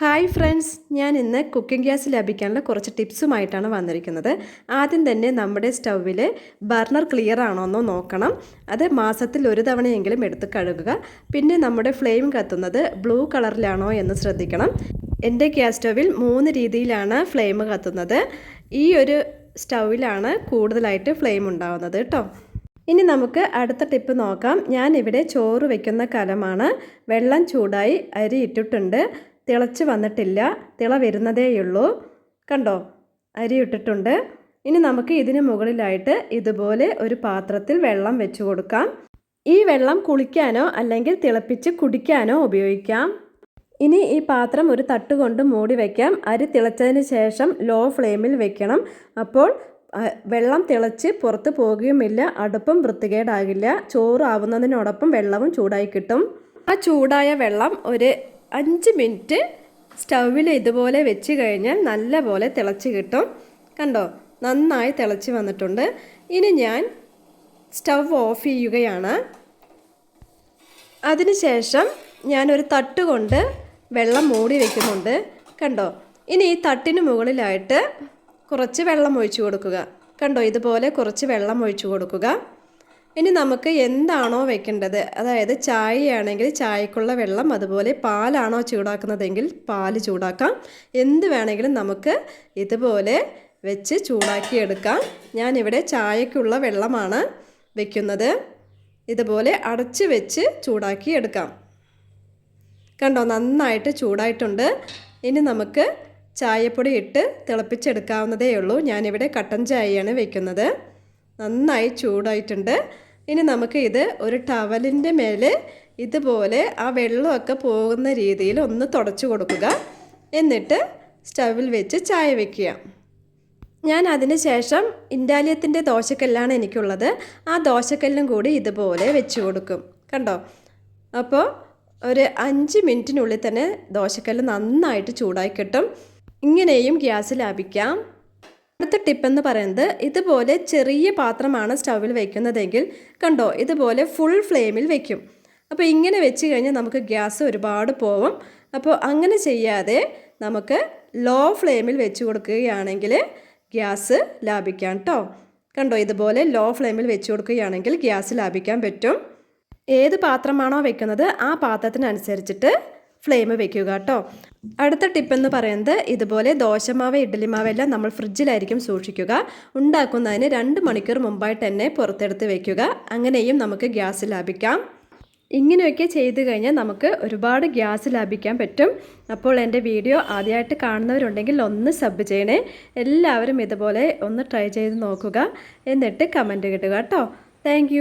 Hi friends ഞാൻ ഇന്ന് cooking gas ലഭിക്കാനുള്ള കുറച്ച് ടിപ്സുമായിട്ടാണ് വന്നിരിക്കുന്നത്. ആദ്യം തന്നെ നമ്മുടെ സ്റ്റൗവിൽ ബർണർ ക്ലിയർ ആണോ എന്നോ നോക്കണം. അത് മാസത്തിൽ ഒരു തവണയെങ്കിലും എടുത്ത് കഴുകുക. പിന്നെ നമ്മുടെ ഫ്ലെയിം കത്തുന്നത് ബ്ലൂ കളറിലാണോ എന്ന് ശ്രദ്ധിക്കണം. എന്റെ ഗ്യാസ് സ്റ്റൗവിൽ മൂന്ന് രീതിയിലാണ് ഫ്ലെയിം കത്തുന്നത്. ഈ ഒരു സ്റ്റൗവിലാണ് കൂടുതലായിട്ട് ഫ്ലെയിം ഉണ്ടാവുന്നത് കേട്ടോ ഇനി നമുക്ക് അടുത്ത ടിപ്പ് നോക്കാം. ഞാനിവിടെ ചോറ് വയ്ക്കുന്ന കലമാണ്. വെള്ളം ചൂടായി അരി ഇട്ടിട്ടുണ്ട്. തിളച്ച് വന്നിട്ടില്ല. തിള വരുന്നതേയുള്ളൂ. കണ്ടോ? അരി ഇട്ടിട്ടുണ്ട്. ഇനി നമുക്ക് ഇതിന് മുകളിലായിട്ട് ഇതുപോലെ ഒരു പാത്രത്തിൽ വെള്ളം വെച്ച് കൊടുക്കാം. ഈ വെള്ളം കുളിക്കാനോ അല്ലെങ്കിൽ തിളപ്പിച്ച് കുടിക്കാനോ ഉപയോഗിക്കാം. ഇനി ഈ പാത്രം ഒരു തട്ട് കൊണ്ട് മൂടി വയ്ക്കാം അരി തിളച്ചതിന് ശേഷം ലോ ഫ്ലെയിമിൽ വെക്കണം. അപ്പോൾ വെള്ളം തിളച്ച് പുറത്ത് പോകുകയുമില്ല. അടുപ്പും വൃത്തികേടാകില്ല. ചോറ് ആവുന്നതിനോടൊപ്പം വെള്ളവും ചൂടായി കിട്ടും. ആ ചൂടായ വെള്ളം ഒരു അഞ്ച് മിനിറ്റ് സ്റ്റൗവിൽ ഇതുപോലെ വെച്ച് കഴിഞ്ഞാൽ നല്ല പോലെ തിളച്ച് കിട്ടും. കണ്ടോ? നന്നായി തിളച്ച് വന്നിട്ടുണ്ട്. ഇനി ഞാൻ സ്റ്റവ് ഓഫ് ചെയ്യുകയാണ്. അതിനുശേഷം ഞാനൊരു തട്ട് കൊണ്ട് വെള്ളം മൂടി വയ്ക്കുന്നുണ്ട് കണ്ടോ? ഇനി ഈ തട്ടിന് മുകളിലായിട്ട് കുറച്ച് വെള്ളം ഒഴിച്ചു കൊടുക്കുക. കണ്ടോ? ഇതുപോലെ കുറച്ച് വെള്ളം ഒഴിച്ചു കൊടുക്കുക. ഇനി നമുക്ക് എന്താണോ വെക്കേണ്ടത്? അതായത് ചായയാണെങ്കിൽ ചായക്കുള്ള വെള്ളം അതുപോലെ പാലാണോ ചൂടാക്കുന്നതെങ്കിൽ പാൽ ചൂടാക്കാം. എന്ത് വേണമെങ്കിലും നമുക്ക് ഇതുപോലെ വെച്ച് ചൂടാക്കിയെടുക്കാം. ഞാനിവിടെ ചായക്കുള്ള വെള്ളമാണ് വെക്കുന്നത്. ഇതുപോലെ അടച്ച് വെച്ച് ചൂടാക്കി എടുക്കാം കണ്ടോ നന്നായിട്ട് ചൂടായിട്ടുണ്ട്. ഇനി നമുക്ക് ചായപ്പൊടി ഇട്ട് തിളപ്പിച്ചെടുക്കാവുന്നതേ ഉള്ളൂ ഞാനിവിടെ കട്ടൻ ചായയാണ് വെക്കുന്നത്. നന്നായി ചൂടായിട്ടുണ്ട്. ഇനി നമുക്ക് ഇത് ഒരു ടവലിന്റെ മേലെ ഇതുപോലെ ആ വെള്ളമൊക്കെ പോകുന്ന രീതിയിൽ ഒന്ന് തുടച്ചു കൊടുക്കുക. എന്നിട്ട് സ്റ്റവിൽ വെച്ച് ചായ വെക്കുക. ഞാൻ അതിന് ശേഷം ഇൻഡാലിയത്തിന്റെ ദോശക്കല്ലാണ് എനിക്കുള്ളത്. ആ ദോശക്കല്ലും കൂടി ഇതുപോലെ വെച്ച് കൊടുക്കും. കണ്ടോ? അപ്പോൾ ഒരു അഞ്ച് മിനിറ്റിനുള്ളിൽ തന്നെ ദോശക്കല്ല് നന്നായിട്ട് ചൂടായി കിട്ടും. ഇങ്ങനെയും ഗ്യാസ് ലാഭിക്കാം. അടുത്ത ടിപ്പ് എന്ന് പറയുന്നത് ഇതുപോലെ ചെറിയ പാത്രമാണ് സ്റ്റൗവിൽ വെക്കുന്നതെങ്കിൽ കണ്ടോ ഇതുപോലെ ഫുൾ ഫ്ലെയിമിൽ വെക്കും. അപ്പോൾ ഇങ്ങനെ വെച്ച് കഴിഞ്ഞാൽ നമുക്ക് ഗ്യാസ് ഒരുപാട് പോവും. അപ്പോൾ അങ്ങനെ ചെയ്യാതെ നമുക്ക് ലോ ഫ്ലെയിമിൽ വെച്ച് കൊടുക്കുകയാണെങ്കിൽ ഗ്യാസ് ലാഭിക്കാം കേട്ടോ കണ്ടോ ഇതുപോലെ ലോ ഫ്ലെയിമിൽ വെച്ച് കൊടുക്കുകയാണെങ്കിൽ ഗ്യാസ് ലാഭിക്കാൻ പറ്റും. ഏത് പാത്രമാണോ വെക്കുന്നത് ആ പാത്രത്തിനനുസരിച്ചിട്ട് ഫ്ലെയിം വെക്കുക കേട്ടോ. അടുത്ത ടിപ്പ് എന്ന് പറയുന്നത് ഇതുപോലെ ദോശമാവ് ഇഡ്ഡലിമാവെല്ലാം നമ്മൾ ഫ്രിഡ്ജിലായിരിക്കും സൂക്ഷിക്കുക. ഉണ്ടാക്കുന്നതിന് രണ്ട് മണിക്കൂർ മുമ്പായിട്ട് തന്നെ പുറത്തെടുത്ത് വെക്കുക. അങ്ങനെയും നമുക്ക് ഗ്യാസ് ലാഭിക്കാം. ഇങ്ങനെയൊക്കെ ചെയ്തു കഴിഞ്ഞാൽ നമുക്ക് ഒരുപാട് ഗ്യാസ് ലാഭിക്കാൻ പറ്റും. അപ്പോൾ എന്റെ വീഡിയോ ആദ്യമായിട്ട് കാണുന്നവരുണ്ടെങ്കിൽ ഒന്ന് സബ് ചെയ്യണേ. എല്ലാവരും ഇതുപോലെ ഒന്ന് ട്രൈ ചെയ്ത് നോക്കുക. എന്നിട്ട് കമന്റ് കിട്ടുക കേട്ടോ. താങ്ക്